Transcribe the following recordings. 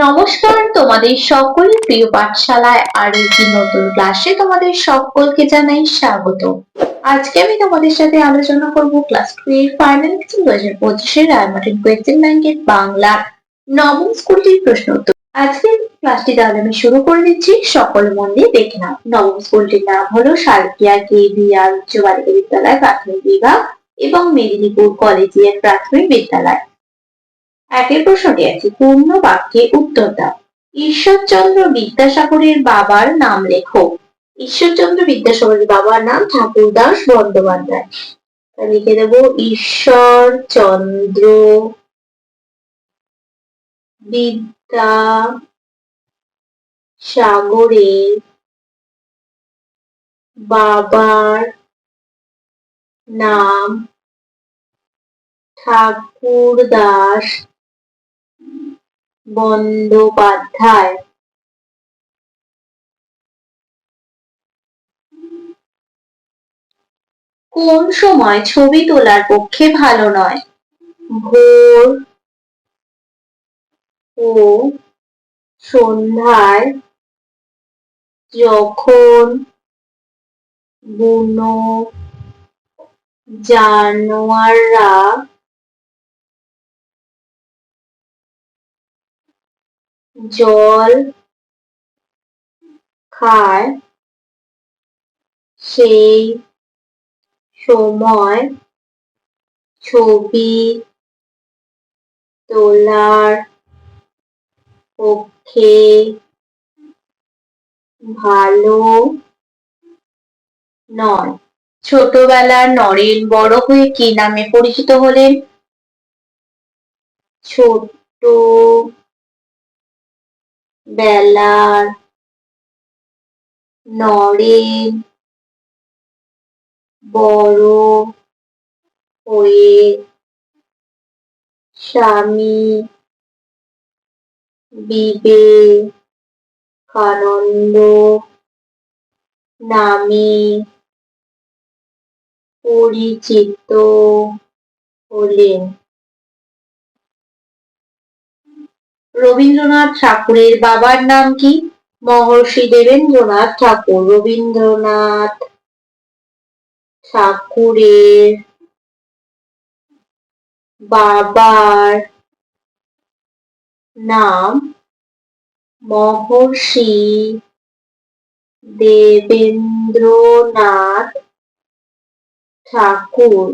নমস্কার তোমাদের সকলের প্রিয় পাঠশালায় আর একটি নতুন ক্লাসে তোমাদের সকলকে জানাই স্বাগত। আজকে আমি তোমাদের সাথে আলোচনা করব ক্লাস টু এর ফাইনাল দু হাজার পঁচিশের রায়মার্টিন কোয়েশ্চেন ব্যাংকের বাংলার নবম স্কুলটির প্রশ্ন উত্তর। আজকের ক্লাসটি তাহলে আমি শুরু করে দিচ্ছি। সকল মন দিয়ে দেখে নাও। নবম স্কুলটির নাম হলো সালকিয়া কে বিআর উচ্চ বালিকা বিদ্যালয় প্রাথমিক বিভাগ এবং মেদিনীপুর কলেজিয়েট প্রাথমিক বিদ্যালয়। একের প্রশ্নটি আছে পূর্ণ বাক্যে উত্তর দাও। ঈশ্বরচন্দ্র বিদ্যাসাগরের বাবার নাম লেখো। ঈশ্বরচন্দ্র বিদ্যাসাগরের বাবার নাম ঠাকুরদাস বন্দ্যোপাধ্যায়। লিখে দেব, ঈশ্বরচন্দ্র বিদ্যা সাগরের বাবার নাম ঠাকুরদাস বন্দ্যোপাধ্যায়। কোন সময় ছবি তোলার পক্ষে ভালো নয়? ভোর ও সন্ধ্যায় যখন বুনো জানোয়াররা জল খায় সেই সময় ছবি তোলার পক্ষে ভালো নয়। ছোটবেলার নরেন বড় হয়ে কি নামে পরিচিত হলেন? ছোট বেলার নরেন বড় হয়ে স্বামী বিবেকানন্দ নামে পরিচিত হলেন। রবীন্দ্রনাথ ঠাকুরের বাবার নাম কি? মহর্ষি দেবেন্দ্রনাথ ঠাকুর। রবীন্দ্রনাথ ঠাকুরের বাবার নাম মহর্ষি দেবেন্দ্রনাথ ঠাকুর।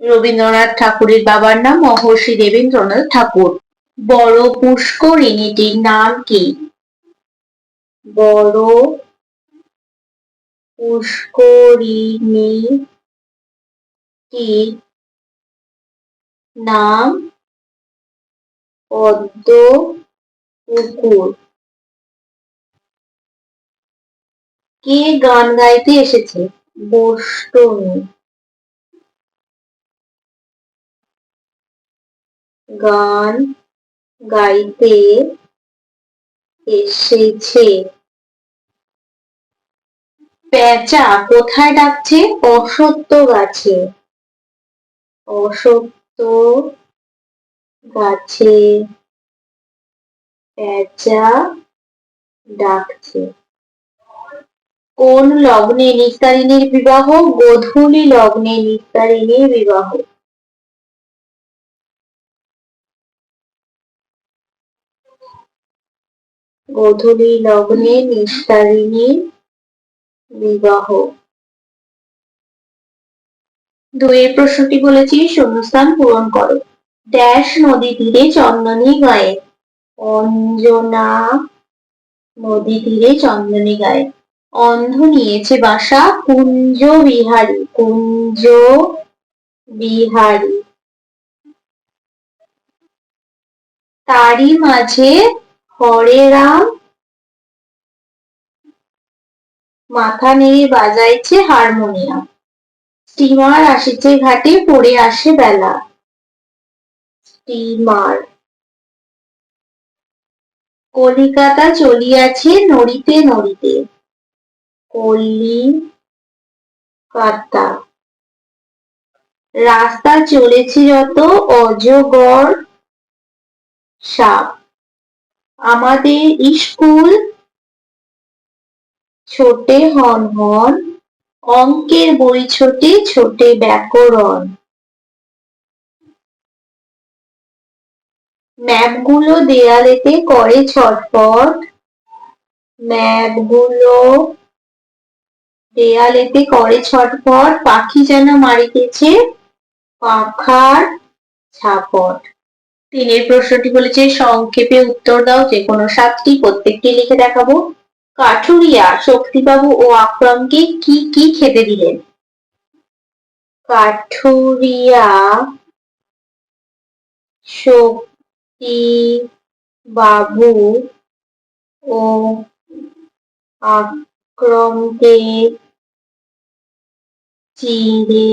রবীন্দ্রনাথ ঠাকুরের বাবার নাম মহর্ষি দেবেন্দ্রনাথ ঠাকুর। বড় পুষ্করিণীটির নাম কি? বড় পুষ্করিণীটির নাম পদ্ম পুকুর। কে গান গাইতে এসেছে? বষ্টমী গান গাইতে এসেছে। পেঁচা কোথায় ডাকছে? অসত্য গাছে। অসত্য গাছে পেঁচা ডাকছে। কোন লগ্নে নিস্তারিণীর বিবাহ? গোধূলি লগ্নে নিস্তারিণীর বিবাহ। গোধূলি লগ্নে নিস্তারিণীর বিবাহ। দুইয়ের প্রশ্নটি বলেছি, শূন্যস্থান পূরণ করো। ড্যাশ নদী তীরে চন্দনী গায়ে। অঞ্জনা নদী তীরে চন্দনী গায়ে। অন্ধ নিয়েছে বাসা কুঞ্জ বিহারী কুঞ্জ বিহারী। তারই মাঝে হরে রাম। মাথা নেড়ে বাজাইছে হারমোনিয়াম। স্টিমার আসিছে ঘাটে, পড়ে আসে বেলা। স্টিমার। কলিকাতা চলিয়াছে নড়িতে নড়িতে। কলিকাতা। রাস্তা চলেছে যত অজগর সাপ। আমাদের স্কুল ছোটে হন হন অঙ্কের বই ছোটে ছোটে ব্যাকরণ। ম্যাপগুলো দেয়ালেতে করে ছটফট ম্যাপগুলো দেয়ালেতে করে ছটফট পাখি যেন মারিতেছে পাখার ছাপট। তিনের প্রশ্নটি বলেছে, সংক্ষেপে উত্তর দাও, যে কোনো সাতটি প্রত্যেকটি লিখে দেখাবো। কাঠুরিয়া, শক্তিবাবু ও আকরমকে কি কি খেতে দিলেন কাঠুরিয়া শক্তি বাবু ও আক্রমকে চিড়ে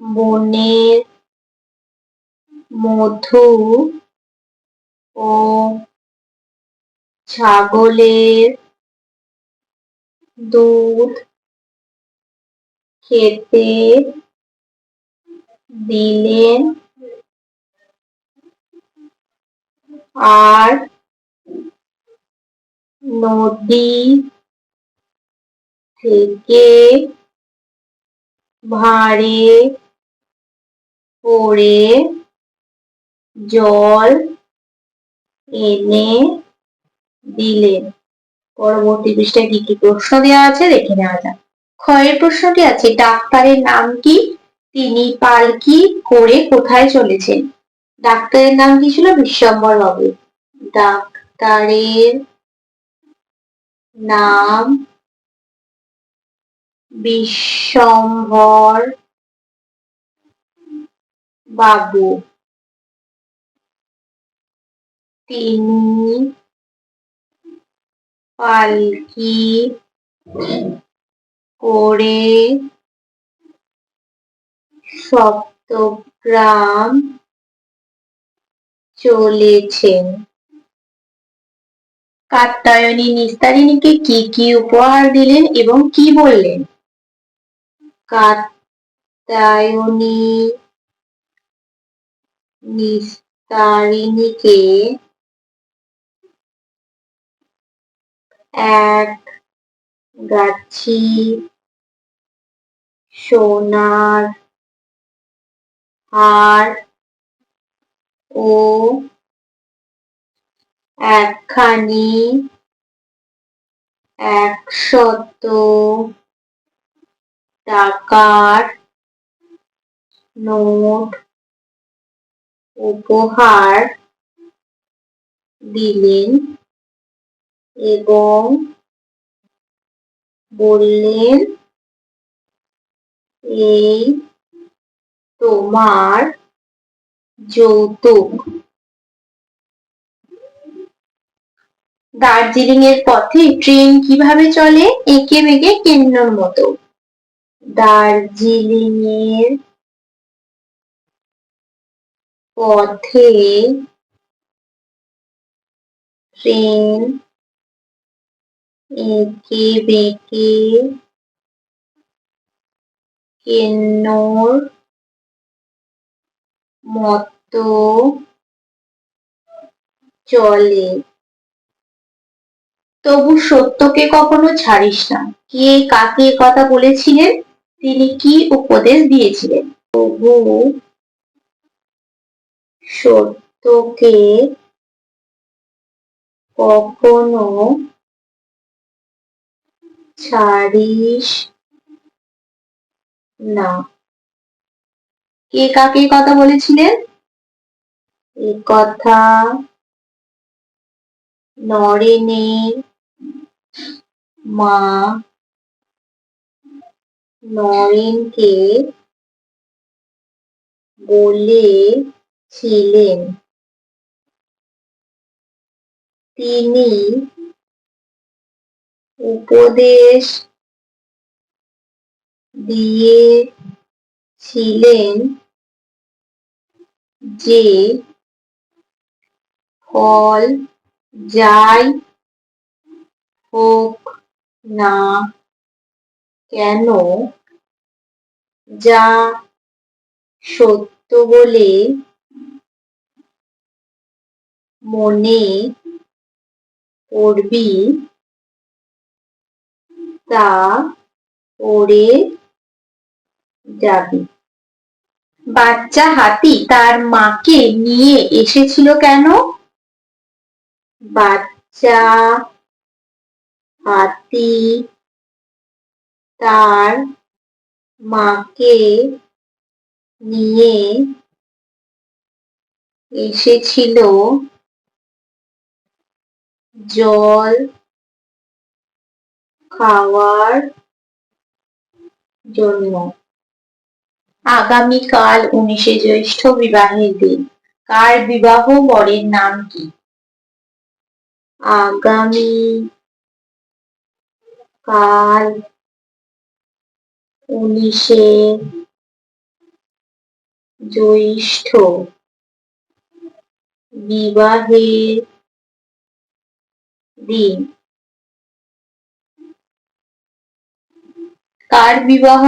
বনের মধু ও ছাগলের দুধ খেতে দিলেন। আর নদী থেকে ভাঁড়ে করে জল এনে দিলেন। পরবর্তী পৃষ্ঠায় কি কি প্রশ্ন দেওয়া আছে দেখে নেওয়া যাক। ক্ষয়ের প্রশ্নটি আছে, ডাক্তারের নাম কি? তিনি পালকি করে কোথায় চলেছেন? ডাক্তারের নাম কি ছিল? বিশ্বম্বর বাবু। ডাক্তারের নাম বিশ্বম্ভর বাবু। তিনি পালকি করে সপ্তগ্রাম চলেছেন। কাত্যায়নী নিস্তারিণীকে কি কি উপহার দিলেন এবং কি বললেন? কাত্যায়নী নিস্তারিণীকে এক গাছি সোনার হার ও একখানি একশত টাকার নোট উপহার দিলেন। এবং বললেন, এই তোমার যৌতুক। দার্জিলিং এর পথে ট্রেন কীভাবে চলে? এঁকে বেঁকে কেন্দ্রর মতো। দার্জিলিং এর পথে ট্রেন এঁকে বেঁকে কেন্নর মতো চলে। তবু সত্যকে কখনো ছাড়িস না। কে কাকে কথা বলেছিলেন? তিনি কি উপদেশ দিয়েছিলেন? তবু সত্যকে কখনো ছাড়িস না। কে কাকে কথা বলেছিলেন? এ কথা নরেনের মা নরেনকে বলেছিলেন। তিনি উপদেশ দিয়েছিলেন যে ফল যাই হোক না কেন যা সত্য বলে মনে পড়বি তা পড়ে যাবি। বাচ্চা হাতি তার মাকে নিয়ে এসেছিল কেন? বাচ্চা হাতি তার মাকে নিয়ে এসেছিল জল খাওয়ার জন্য। আগামীকাল উনিশে জ্যৈষ্ঠ বিবাহের দিন। কার বিবাহ বরের নাম কি? আগামী কাল উনিশে জ্যৈষ্ঠ বিবাহের দিন। কার বিবাহ?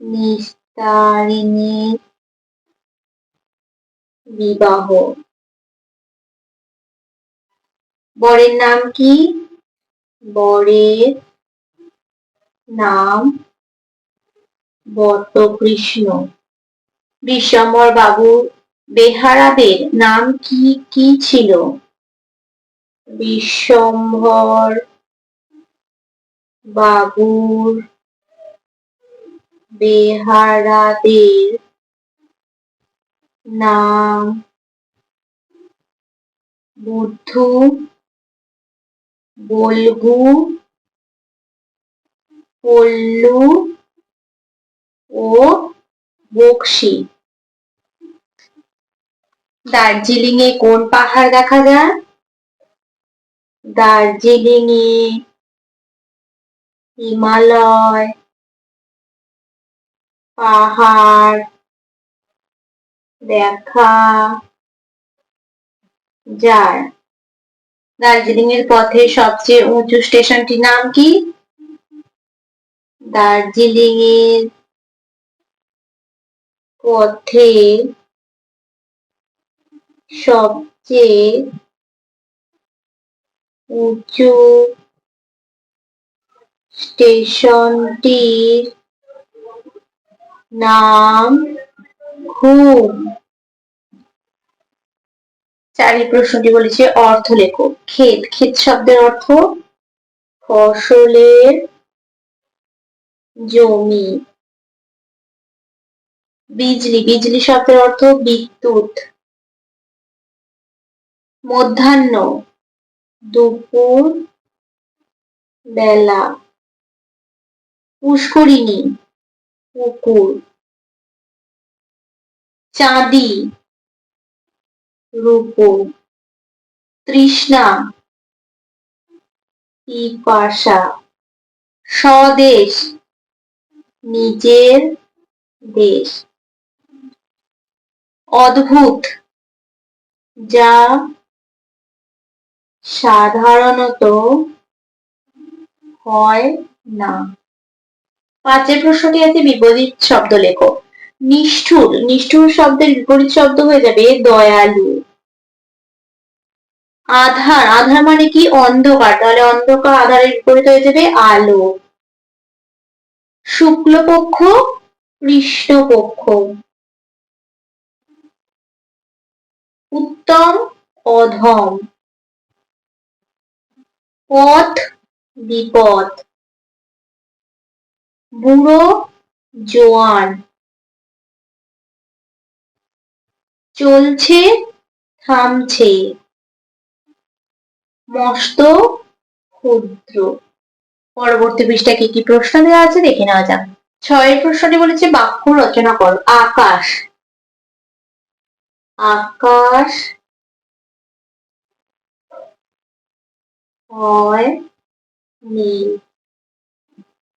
নিস্তারিণীর বিবাহ। বরের নাম কি? বরের নাম বটকৃষ্ণ। বিশ্বম্বর বাবু, বেহারাদের নাম কি কি ছিল? বিশ্বম্ভর বাবুর বেহারাদের নাম বুদ্ধু বলগু পল্লু ও বক্সি। দার্জিলিং এ কোন পাহাড় দেখা যায়? দার্জিলিং এ হিমালয়, পাহাড়, দেখা যায়। দার্জিলিং এর পথে সবচেয়ে উঁচু স্টেশনটির নাম কি? দার্জিলিং এর পথে সবচেয়ে উঁচু স্টেশনটির নাম ঘুম। চারি প্রশ্নটি বলেছে অর্থ লেখো। ক্ষেত। ক্ষেত শব্দের অর্থ ফসলের জমি। বিজলি। বিজলি শব্দের অর্থ বিদ্যুৎ। মধ্যাহ্ন। দুপুর বেলা। পুষ্করিণী পুকুর চাঁদি। রূপ। তৃষ্ণা। পিপাসা। স্বদেশ। নিজের দেশ। অদ্ভুত। যা সাধারণত হয় না। পাঁচের প্রশ্নটি আছে বিপরীত শব্দ লেখো নিষ্ঠুর নিষ্ঠুর শব্দের বিপরীত শব্দ হয়ে যাবে দয়ালু। আধার আধার মানে কি? অন্ধকার। তাহলে অন্ধকার আধারের বিপরীত হয়ে যাবে আলো। শুক্লপক্ষ, কৃষ্ণপক্ষ। উত্তম, অধম। পথ বিপদ বুড়ো জোয়ান। চলছে, থামছে। মস্ত ক্ষুদ্র। পরবর্তী পৃষ্ঠা কি কি প্রশ্ন দেওয়া আছে দেখে নেওয়া যাক। ছয়ের প্রশ্নটি বলেছে বাক্য রচনা করো। আকাশ। আকাশ হয় নীল।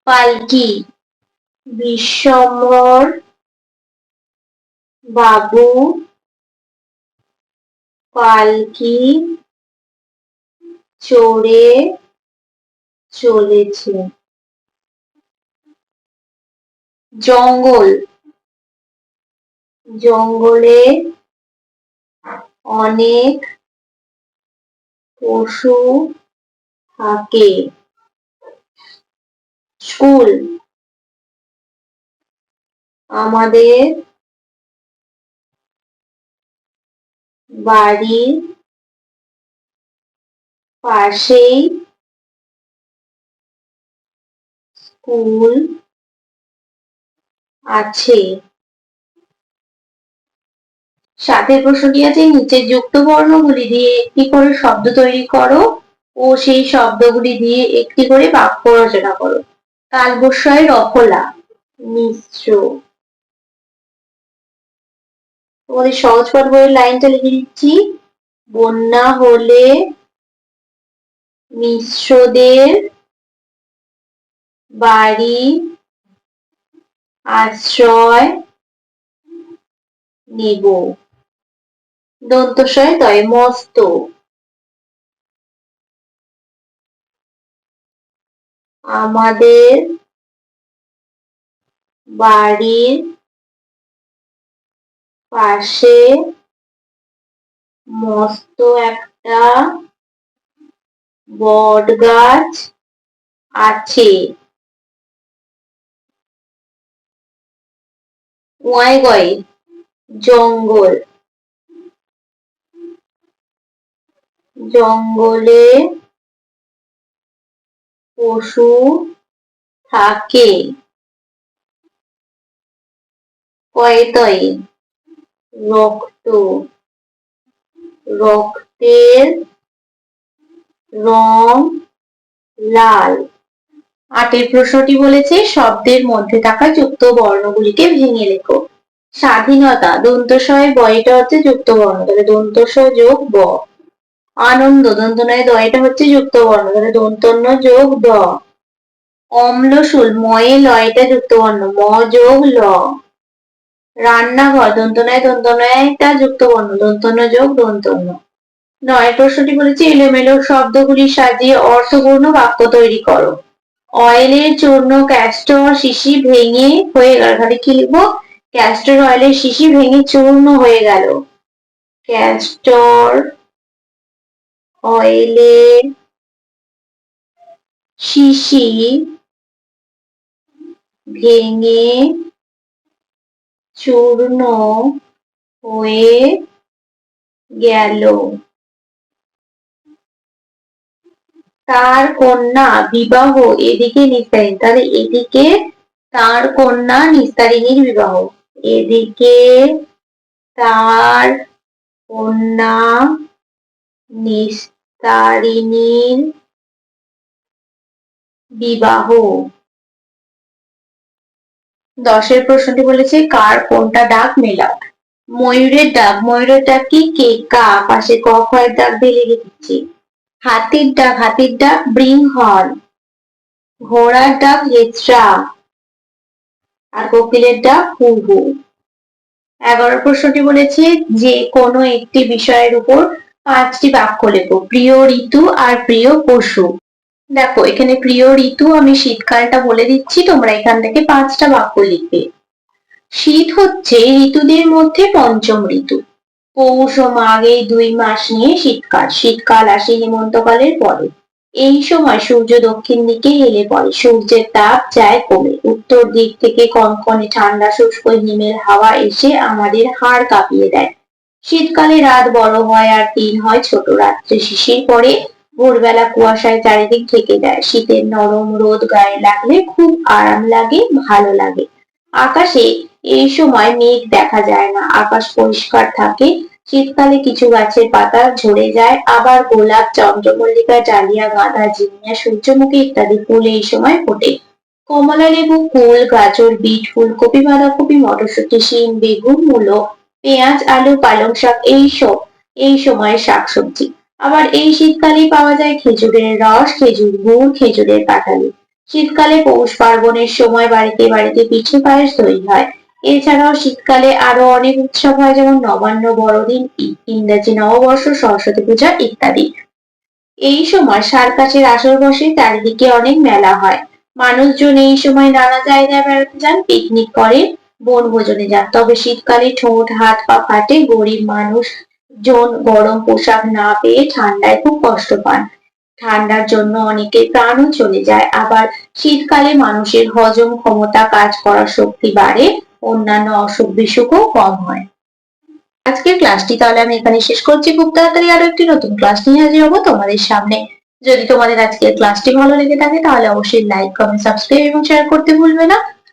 পালকি বিশ্বম্বর বাবু পালকি চড়ে চলেছে? জঙ্গল। জঙ্গলে অনেক পশু থাকে। স্কুল। আমাদের বাড়ির পাশেই স্কুল আছে। সাথে প্রশ্নটি আছে নিচে যুক্ত বর্ণগুলি দিয়ে একটি করে শব্দ তৈরি করো ও সেই শব্দগুলি দিয়ে একটি করে বাক্য রচনা করো। কালবস্যয় রফলা, মিশ্র। তোমাদের সহজ পাঠ বইয়ের লাইনটা লিখে দিচ্ছি। বন্যা হলে মিশ্রদের বাড়ি, আশ্রয় নেব। দন্তস্বয় তয় মস্ত। আমাদের বাড়ির পাশে মস্ত একটা বট গাছ আছে। ওয়াই জঙ্গল। জঙ্গলে পশু থাকে। কয়তয় রক্ত। রক্তের রং লাল। আটের প্রশ্নটি বলেছে, শব্দের মধ্যে থাকা যুক্ত বর্ণগুলিকে ভেঙে লেখো। স্বাধীনতা, দন্তস্বয় বয়টা হচ্ছে যুক্ত বর্ণ। তাহলে দন্তস্বয় যোগ ব। আনন্দ, দন্ত নয়, দ, এটা হচ্ছে যুক্ত বর্ণ তাহলে দন্তন্য যোগ দ। অম্লশুল ময়ে লয়টা যুক্ত বর্ণ ম, যোগ ল। রান্নাঘর দন্ত নয় নয়টা যুক্ত বর্ণ দন্তন্য যোগ দন্তন্য নয় প্রশ্নটি বলেছে, এলোমেলো শব্দগুলি সাজিয়ে অর্থপূর্ণ বাক্য তৈরি করো। অয়েলের চূর্ণ ক্যাস্টর শিশি ভেঙে হয়ে গেল, তাহলে কি লিখব? ক্যাস্টর অয়েলের শিশি ভেঙে চূর্ণ হয়ে গেল। ক্যাস্টর অয়েলের শিশি ভেঙে চূর্ণ হয়ে গেল তার কন্যা বিবাহ এদিকে নিস্তারিণ। তাহলে এদিকে তার কন্যা নিস্তারিণীর বিবাহ। এদিকে তার কন্যা নিস্তারিণীর বিবাহ। দশের প্রশ্নটি বলেছে, কার কোনটা ডাক মেলা ময়ূরের ডাক ময়ূরের ডাক কি? কে? কা? পাশে ক খয়ের ডাক দিয়ে লিখে দিচ্ছি। হাতির ডাক হাতির ডাক ব্রিং হর্ন। ঘোড়ার ডাক হেচরা আর কোকিলের ডাক হু হু এগারো প্রশ্নটি বলেছে, যে কোনো একটি বিষয়ের উপর পাঁচটি বাক্য লেখো? প্রিয় ঋতু আর প্রিয় পশু। দেখো, এখানে প্রিয় ঋতু আমি শীতকালটা বলে দিচ্ছি, তোমরা এখান থেকে পাঁচটা বাক্য লিখবে। শীত হচ্ছে ঋতুদের মধ্যে পঞ্চম ঋতু। পৌষ ও মাঘ এই দুই মাস নিয়ে শীতকাল। শীতকাল আসে হেমন্তকালের পরে। এই সময় সূর্য দক্ষিণ দিকে হেলে পড়ে। সূর্যের তাপ যায় কমে। উত্তর দিক থেকে কনকনে ঠান্ডা শুষ্ক হিমেল হাওয়া এসে আমাদের হাড় কাঁপিয়ে দেয়। শীতকালে রাত বড় হয় আর দিন হয় ছোট। রাত্রে শিশির পরে ভোরবেলা কুয়াশায় চারিদিক ঢেকে দেয়। শীতের নরম রোদ গায়ে লাগলে খুব আরাম লাগে, ভালো লাগে। আকাশে এই সময় মেঘ দেখা যায় না। আকাশ পরিষ্কার থাকে। শীতকালে কিছু গাছের পাতা ঝরে যায়। আবার গোলাপ, চন্দ্রমল্লিকা, ডালিয়া, গাঁদা, জিনিয়া, সূর্যমুখী ইত্যাদি ফুল এই সময় ফোটে। কমলা লেবু ফুল, গাজর, বিট ফুলকপি বাঁধাকপি, মটরশুটি, শিম, বেগুন, মূলো পেঁয়াজ, আলু, পালং শাক এইসব এই সময়ের শাকসবজি। আবার এই শীতকালেই পাওয়া যায় খেজুরের রস, খেজুর গুড়, খেজুরের পাটালি শীতকালে পৌষ পার্বণের সময় বাড়িতে বাড়িতে পিঠে পায়েস তৈরি হয়। এছাড়াও শীতকালে আরও অনেক উৎসব হয়, যেমন নবান্ন বড়দিন ইংরাজি নববর্ষ, সরস্বতী পূজা ইত্যাদি। এই সময় সার্কাসের আসর বসে, চারিদিকে অনেক মেলা হয়। মানুষজন এই সময় নানা জায়গায় বেড়াতে যান, পিকনিক করে বনভোজনে যান। তবে শীতকালে ঠোঁট, হাত পা ফাটে, গরিব মানুষ জন গরম পোশাক না পেয়ে ঠান্ডায় খুব কষ্ট পান। ঠান্ডার জন্য অনেকের প্রাণও চলে যায়। আবার শীতকালে মানুষের হজম ক্ষমতা কাজ করার শক্তি বাড়ে, অন্যান্য অসুখ বিসুখও কম হয়। আজকের ক্লাসটি তাহলে আমি এখানে শেষ করছি। খুব তাড়াতাড়ি আরও একটি নতুন ক্লাস নিয়ে হাজির হব তোমাদের সামনে। যদি তোমাদের আজকের ক্লাসটি ভালো লেগে থাকে, তাহলে অবশ্যই লাইক কমেন্ট সাবস্ক্রাইব এবং শেয়ার করতে ভুলবে না।